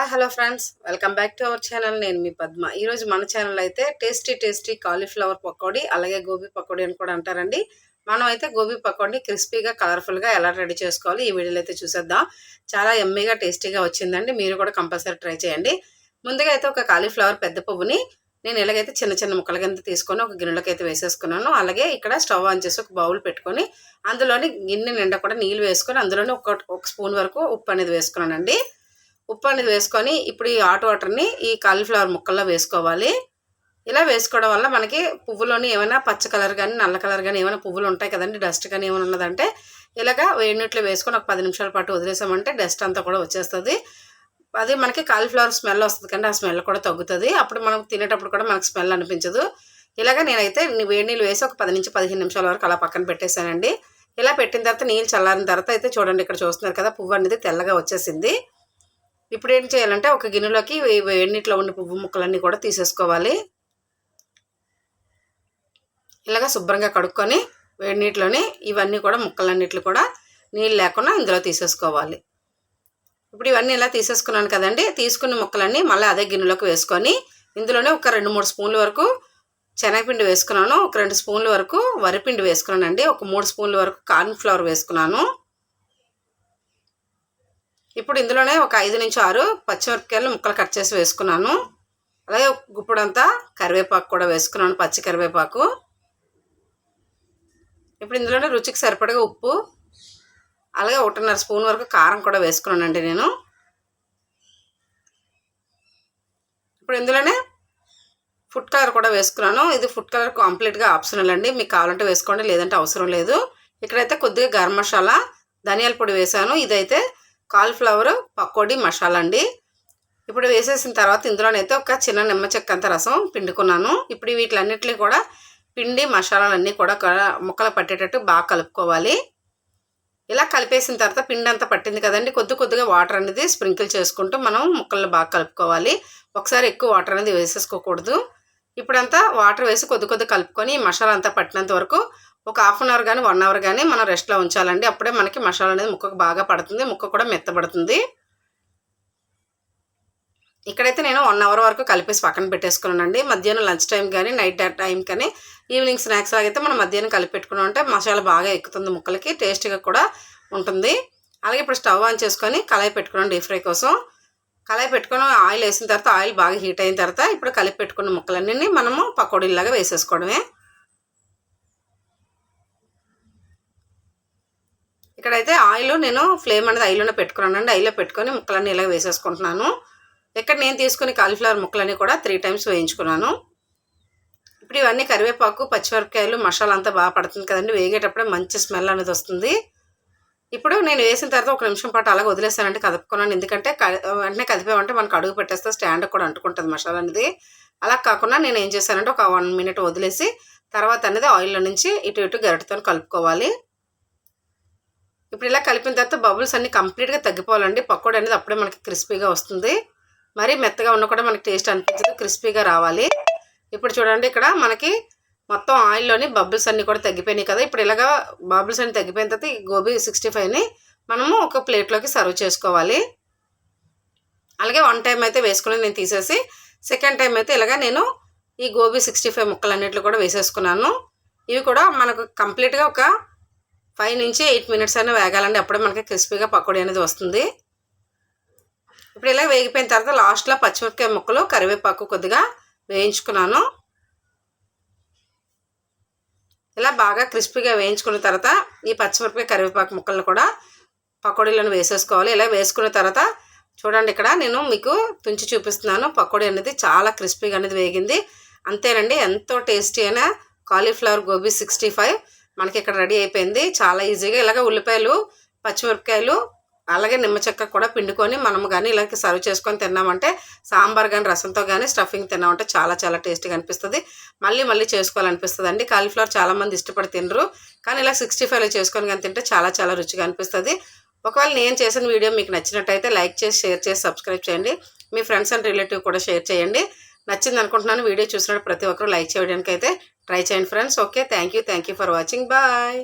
Hi hello friends welcome back to our channel నేను మీ పద్మ. ఈరోజు మన ఛానల్ అయితే టేస్టీ టేస్టీ కాలీఫ్లవర్ పకోడీ అలాగే గోబీ పకోడీ అని కూడా అంటారండి. మనం అయితే గోబీ పకోడీ క్రిస్పీగా కలర్ఫుల్గా ఎలా రెడీ చేసుకోవాలి ఈ వీడియోలో అయితే చూసేద్దాం. చాలా ఎమ్మీగా టేస్టీగా వచ్చిందండి. మీరు కూడా కంపల్సరీ ట్రై చేయండి. ముందుగా అయితే ఒక కాలీఫ్లవర్ పెద్ద పువ్వుని నేను ఎలాగైతే చిన్న చిన్న ముక్కల కింద తీసుకొని ఒక గిన్నెలోకి అయితే వేసేసుకున్నాను అలాగే ఇక్కడ స్టవ్ ఆన్ చేసి ఒక బౌల్ పెట్టుకొని అందులోని గిన్నె నిండా కూడా నీళ్ళు వేసుకొని అందులోనే ఒక ఒక స్పూన్ వరకు ఉప్పు అనేది వేసుకున్నానండి. ఉప్పు అనేది వేసుకొని ఇప్పుడు ఈ హాట్ వాటర్ని ఈ కాలీఫ్లవర్ ముక్కల్లో వేసుకోవాలి. ఇలా వేసుకోవడం వల్ల మనకి పువ్వులోని ఏమైనా పచ్చ కలర్ కానీ నల్ల కలర్ కానీ ఏమైనా పువ్వులు ఉంటాయి కదండి డస్ట్ కానీ ఏమైనా ఉన్నదంటే ఇలాగా వేడి నీటిలో వేసుకొని ఒక పది నిమిషాల పాటు వదిలేసామంటే డస్ట్ అంతా కూడా వచ్చేస్తుంది. అది మనకి కాలీఫ్లవర్ స్మెల్ వస్తుంది కానీ ఆ స్మెల్ కూడా తగ్గుతుంది. అప్పుడు మనం తినేటప్పుడు కూడా మనకు స్మెల్ అనిపించదు. ఇలాగ నేనైతే వేడి నీళ్ళు వేసి ఒక పది నుంచి పదిహేను నిమిషాల వరకు అలా పక్కన పెట్టేశానండి. ఇలా పెట్టిన తర్వాత నీళ్ళు చల్లారిన తర్వాత అయితే చూడండి ఇక్కడ చూస్తున్నారు కదా పువ్వు అనేది తెల్లగా వచ్చేసింది. ఇప్పుడు ఏం చేయాలంటే ఒక గిన్నెలోకి ఎన్నిట్లో ఉండే పువ్వు ముక్కలన్నీ కూడా తీసేసుకోవాలి. ఇలాగ శుభ్రంగా కడుక్కొని వేడినీటిలోని ఇవన్నీ కూడా ముక్కలన్నిట్లు కూడా నీళ్ళు లేకుండా ఇందులో తీసేసుకోవాలి. ఇప్పుడు ఇవన్నీ ఇలా తీసేసుకున్నాను కదండి. తీసుకున్న ముక్కలన్నీ మళ్ళీ అదే గిన్నెలోకి వేసుకొని ఇందులోనే ఒక రెండు మూడు స్పూన్ల వరకు శనగపిండి వేసుకున్నాను. ఒక రెండు స్పూన్ల వరకు వరిపిండి వేసుకున్నానండి. ఒక మూడు స్పూన్ల వరకు కార్న్ ఫ్లవర్ వేసుకున్నాను. ఇప్పుడు ఇందులోనే ఒక ఐదు నుంచి ఆరు పచ్చిమిరపకాయలు ముక్కలు కట్ చేసి వేసుకున్నాను. అలాగే గుప్పుడంతా కరివేపాకు కూడా వేసుకున్నాను పచ్చి కరివేపాకు. ఇప్పుడు ఇందులోనే రుచికి సరిపడగా ఉప్పు అలాగే ఒకటిన్నర స్పూన్ వరకు కారం కూడా వేసుకున్నానండి నేను. ఇప్పుడు ఇందులోనే ఫుడ్ కలర్ కూడా వేసుకున్నాను. ఇది ఫుడ్ కలర్ కంప్లీట్గా ఆప్షనల్ అండి. మీకు కావాలంటే వేసుకోండి లేదంటే అవసరం లేదు. ఇక్కడైతే కొద్దిగా గరం మసాలా ధనియాల పొడి వేసాను ఇదైతే కాలిఫ్లవర్ పకోడీ మసాలా అండి. ఇప్పుడు వేసేసిన తర్వాత ఇందులోనైతే ఒక చిన్న నిమ్మ చెక్క అంత రసం పిండుకున్నాను. ఇప్పుడు వీటిలన్నిటిని కూడా పిండి మసాలాలన్నీ కూడా ముక్కలు పట్టేటట్టు బాగా కలుపుకోవాలి. ఇలా కలిపేసిన తర్వాత పిండి అంతా పట్టింది కదండి. కొద్ది కొద్దిగా వాటర్ అనేది స్ప్రింకిల్ చేసుకుంటూ మనం ముక్కలను బాగా కలుపుకోవాలి. ఒకసారి ఎక్కువ వాటర్ అనేది వేసేసుకోకూడదు. ఇప్పుడంతా వాటర్ వేసి కొద్ది కొద్ది కలుపుకొని మసాలా అంతా పట్టినంత వరకు ఒక హాఫ్ అన్ అవర్ కానీ వన్ అవర్ కానీ మనం రెస్ట్లో ఉంచాలండి. అప్పుడే మనకి మసాలా అనేది ముక్కకు బాగా పడుతుంది ముక్క కూడా మెత్తబడుతుంది. ఇక్కడైతే నేను వన్ అవర్ వరకు కలిపేసి పక్కన పెట్టేసుకున్నానండి. మధ్యాహ్నం లంచ్ టైం కానీ నైట్ టైం కానీ ఈవినింగ్ స్నాక్స్ లాగైతే మనం మధ్యాహ్నం కలిపి పెట్టుకున్నాం అంటే మసాలా బాగా ఎక్కుతుంది ముక్కలకి టేస్ట్గా కూడా ఉంటుంది. అలాగే ఇప్పుడు స్టవ్ ఆన్ చేసుకొని కళాయి పెట్టుకున్నాం డీప్ ఫ్రై కోసం. కళాయి పెట్టుకుని ఆయిల్ వేసిన తర్వాత ఆయిల్ బాగా హీట్ అయిన తర్వాత ఇప్పుడు కలిపి పెట్టుకున్న ముక్కలన్నీ మనము పకోడీలాగా వేసేసుకోవడమే. ఇక్కడైతే ఆయిల్ నేను ఫ్లేమ్ అనేది ఐలోనే పెట్టుకున్నానండి ఐలో పెట్టుకొని ముక్కలన్నీ ఇలా వేసేసుకుంటున్నాను. ఇక్కడ నేను తీసుకుని కాలీఫ్లవర్ ముక్కలన్నీ కూడా త్రీ టైమ్స్ వేయించుకున్నాను. ఇప్పుడు ఇవన్నీ కరివేపాకు పచ్చిమిరపకాయలు మసాలా అంతా బాగా పడుతుంది కదండి. వేగేటప్పుడే మంచి స్మెల్ అనేది వస్తుంది. ఇప్పుడు నేను వేసిన తర్వాత ఒక నిమిషం పాటు అలాగే వదిలేసానంటే కదుపుకున్నాను. ఎందుకంటే వెంటనే కదిపామంటే మనకు అడుగు పెట్టేస్తే స్టాండ్ కూడా అంటుకుంటుంది మసాలా అనేది. అలా కాకుండా నేను ఏం చేశానంటే ఒక వన్ మినిట్ వదిలేసి తర్వాత అనేది ఆయిల్లో నుంచి ఇటు ఇటు గరిటతో కలుపుకోవాలి. ఇప్పుడు ఇలా కలిపిన తర్వాత బబుల్స్ అన్నీ కంప్లీట్గా తగ్గిపోవాలండి. పకోడీ అనేది అప్పుడే మనకి క్రిస్పీగా వస్తుంది. మరీ మెత్తగా ఉన్న కూడా మనకి టేస్ట్ అనిపించదు. క్రిస్పీగా రావాలి. ఇప్పుడు చూడండి ఇక్కడ మనకి మొత్తం ఆయిల్లోని బబుల్స్ అన్నీ కూడా తగ్గిపోయినాయి కదా. ఇప్పుడు ఇలాగా బబుల్స్ అన్నీ తగ్గిపోయిన తర్వాత ఈ గోబీ సిక్స్టీ ఫైవ్ని మనము ఒక ప్లేట్లోకి సర్వ్ చేసుకోవాలి. అలాగే వన్ టైం అయితే వేసుకుని నేను తీసేసి. సెకండ్ టైం అయితే ఇలాగా నేను ఈ గోబీ సిక్స్టీ ఫైవ్ ముక్కలు ముక్కలన్నింటిలో కూడా వేసేసుకున్నాను. ఇవి కూడా మనకు కంప్లీట్గా ఒక ఫైవ్ నుంచి ఎయిట్ మినిట్స్ అయినా వేగాలండి. అప్పుడే మనకి క్రిస్పీగా పకోడీ అనేది వస్తుంది. ఇప్పుడు ఇలా వేగిపోయిన తర్వాత లాస్ట్లో పచ్చిమిరపకాయ ముక్కలు కరివేపాకు కొద్దిగా వేయించుకున్నాను. ఇలా బాగా క్రిస్పీగా వేయించుకున్న తర్వాత ఈ పచ్చిమిరపకాయ కరివేపాకు ముక్కలను కూడా పకోడీలను వేసేసుకోవాలి. ఇలా వేసుకున్న తర్వాత చూడండి ఇక్కడ నేను మీకు తుంచి చూపిస్తున్నాను. పకోడీ అనేది చాలా క్రిస్పీగా అనేది వేగింది. అంతేనండి. ఎంతో టేస్టీ అయిన కాలీఫ్లవర్ గోబీ సిక్స్టీ ఫైవ్. మనకి ఇక్కడ రెడీ అయిపోయింది. చాలా ఈజీగా ఇలాగ ఉల్లిపాయలు పచ్చిమిరపకాయలు అలాగే నిమ్మ చెక్క కూడా పిండుకొని మనం కానీ ఇలాగ సర్వ్ చేసుకొని తిన్నామంటే సాంబార్ కానీ రసంతో కానీ స్టఫింగ్ తిన్నామంటే చాలా చాలా టేస్టీగా అనిపిస్తుంది. మళ్ళీ మళ్ళీ చేసుకోవాలనిపిస్తుంది అండి కాలీఫ్లవర్ చాలామంది ఇష్టపడి తినరు. కానీ ఇలా సిక్స్టీ ఫైవ్లో చేసుకొని కానీ తింటే చాలా చాలా రుచిగా అనిపిస్తుంది. ఒకవేళ నేను చేసిన వీడియో మీకు నచ్చినట్టయితే లైక్ చేసి షేర్ చేసి సబ్స్క్రైబ్ చేయండి. మీ ఫ్రెండ్స్ అండ్ రిలేటివ్ కూడా షేర్ చేయండి. నచ్చింది అనుకుంటున్నాను వీడియో చూసినట్టు ప్రతి ఒక్కరు లైక్ చేయడానికి అయితే ట్రై చేయండి friends okay thank you thank you for watching bye